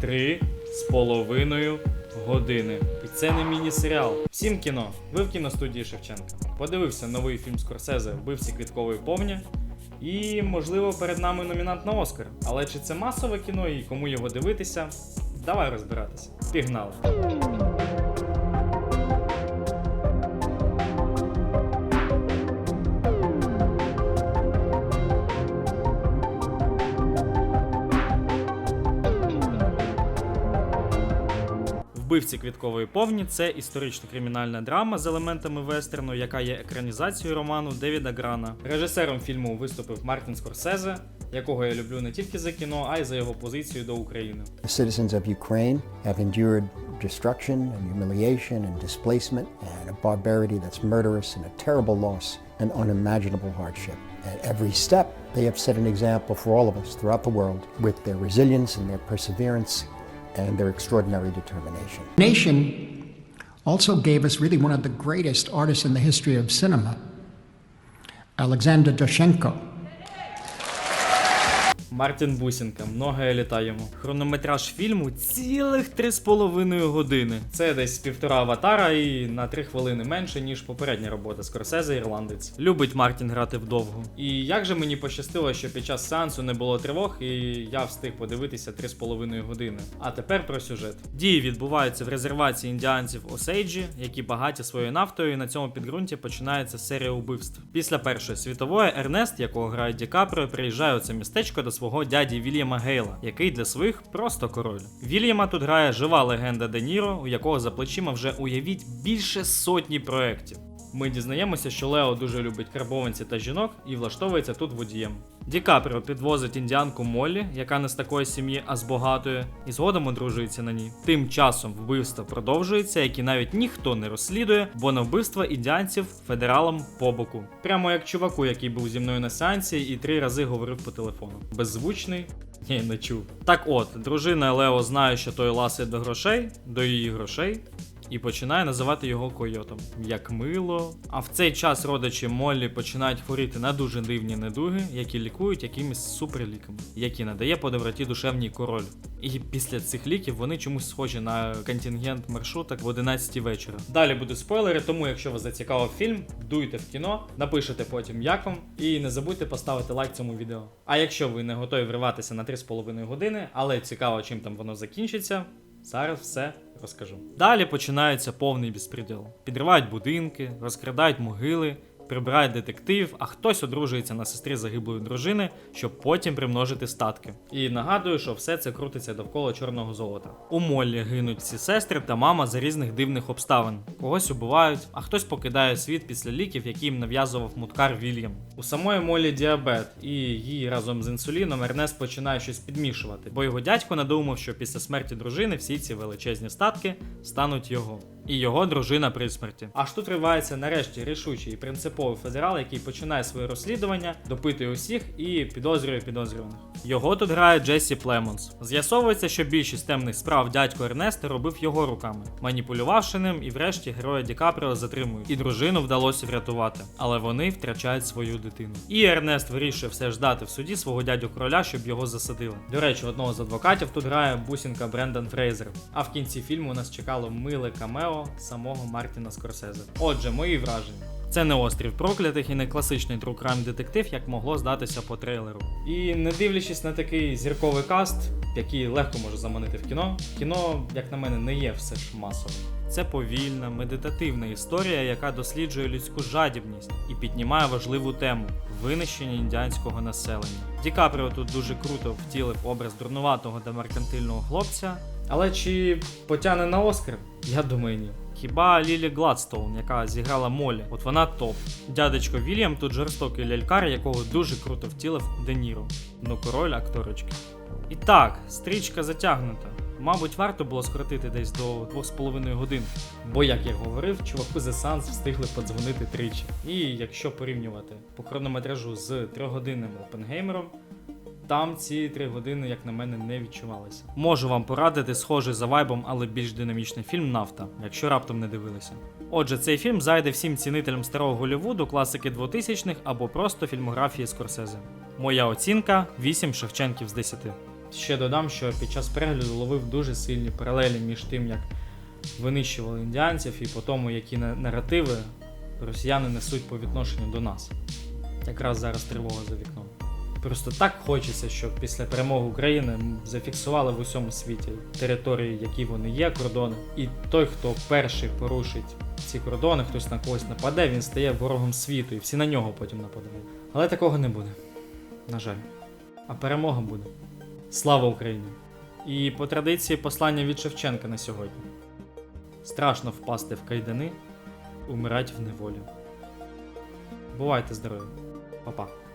Три з половиною години. І це не міні-серіал. Всім кіно. Ви в кіностудії Шевченка. Подивився новий фільм Скорсезе Вбивці квіткової повні. І, можливо, перед нами номінант на Оскар. Але чи це масове кіно і кому його дивитися? Давай розбиратися. Пігнали. Вбивці квіткової повні це історично-кримінальна драма з елементами вестерну, яка є екранізацією роману Девіда Грана. Режисером фільму виступив Мартін Скорсезе, якого я люблю не тільки за кіно, а й за його позицію до України. The citizens of Ukraine have endured destruction and humiliation and displacement and a barbarity that's murderous and a terrible loss and unimaginable hardship. At every step, they have set an example for all of us throughout the world with their resilience and their perseverance and their extraordinary determination. Nation also gave us really one of the greatest artists in the history of cinema, Alexander Doshenko. Мартін Бусінка, многое літа йому. Хронометраж фільму цілих 3,5 години. Це десь півтора аватара і на 3 хвилини менше, ніж попередня робота Скорсезе ірландець. Любить Мартін грати вдовго. І як же мені пощастило, що під час сеансу не було тривог, і я встиг подивитися 3,5 години. А тепер про сюжет. Дії відбуваються в резервації індіанців Осейджі, які багаті своєю нафтою, і на цьому підґрунті починається серія убивств. Після Першої світової Ернест, якого грає Ді Каприо, приїжджає у це містечко до свого дяді Вільяма Гейла, який для своїх просто король. Вільяма тут грає жива легенда Де Ніро, у якого за плечима вже уявіть більше сотні проєктів. Ми дізнаємося, що Лео дуже любить карбованці та жінок і влаштовується тут водієм. Ді Каприо підвозить індіанку Моллі, яка не з такої сім'ї, а з багатої, і згодом одружується на ній. Тим часом вбивства продовжуються, які навіть ніхто не розслідує, бо на вбивства індіанців федералам по боку. Прямо як чуваку, який був зі мною на сеансі і три рази говорив по телефону. Беззвучний. Ні, не чув. Так от, дружина Лео знає, що той ласить до грошей, до її грошей, і починає називати його койотом. Як мило. А в цей час родичі Моллі починають хворіти на дуже дивні недуги, які лікують якимись суперліками, які надає по доброті душевній король. І після цих ліків вони чомусь схожі на контингент маршруток в 11 вечора. Далі будуть спойлери, тому якщо вас зацікавив фільм, дуйте в кіно, напишете потім як вам, і не забудьте поставити лайк цьому відео. А якщо ви не готові вриватися на 3,5 години, але цікаво, чим там воно закінчиться, Зараз все розкажу. Далі починається повний безпреділ. Підривають будинки, розкрадають могили, прибирають детективів, а хтось одружується на сестрі загиблої дружини, щоб потім примножити статки. І нагадую, що все це крутиться довкола чорного золота. У Моллі гинуть всі сестри та мама за різних дивних обставин. Когось убивають, а хтось покидає світ після ліків, які їм нав'язував муткар Вільям. У самої Моллі діабет, і їй разом з інсуліном Ернест починає щось підмішувати, бо його дядько надумав, що після смерті дружини всі ці величезні статки стануть його. І його дружина при смерті. Аж тут ривається нарешті рішучий і принциповий федерал, який починає своє розслідування, допитує усіх і підозрює підозрюваних. Його тут грає Джесі Племонс. З'ясовується, що більшість темних справ дядько Ернеста робив його руками, маніпулювавши ним, і врешті героя Ді Капріо затримують. І дружину вдалося врятувати, але вони втрачають свою дитину. І Ернест вирішує все ждати в суді свого дядю короля, щоб його засадили. До речі, одного з адвокатів тут грає бусінка Брендан Фрейзер. А в кінці фільму нас чекало миле камео самого Мартіна Скорсезе. Отже, мої враження. Це не острів проклятих і не класичний true crime детектив, як могло здатися по трейлеру. І не дивлячись на такий зірковий каст, який легко може заманити в кіно, кіно, як на мене, не є все ж масовим. Це повільна, медитативна історія, яка досліджує людську жадібність і піднімає важливу тему винищення індіанського населення. Ді Капріо тут дуже круто втілив образ дурнуватого та меркантильного хлопця. Але чи потягне на Оскар? Я думаю, ні. Хіба Лілі Гладстоун, яка зіграла Молі, от вона топ. Дядечко Вільям тут жорстокий лялькар, якого дуже круто втілив Де Ніро. Ну король акторочки. І так, стрічка затягнута. Мабуть, варто було скоротити десь до 2,5 годин. Бо, як я говорив, чуваку за Санс встигли подзвонити тричі. І якщо порівнювати по хронометражу з 3-годинним Опенгеймером, там ці 3 години, як на мене, не відчувалися. Можу вам порадити схожий за вайбом, але більш динамічний фільм Нафта, якщо раптом не дивилися. Отже, цей фільм зайде всім цінителям старого Голлівуду, класики 2000-х або просто фільмографії Скорсезе. Моя оцінка 8 Шевченків з 10. Ще додам, що під час перегляду ловив дуже сильні паралелі між тим, як винищували індіанців, і по тому, які наративи росіяни несуть по відношенню до нас. Якраз зараз тривога за вікном. Просто так хочеться, щоб після перемоги України зафіксували в усьому світі території, які вони є, кордони. І той, хто перший порушить ці кордони, хтось на когось нападе, він стає ворогом світу, і всі на нього потім нападають. Але такого не буде. На жаль. А перемога буде. Слава Україні! І по традиції послання від Шевченка на сьогодні. Страшно впасти в кайдани, умирать в неволі. Бувайте здорові. Па-па.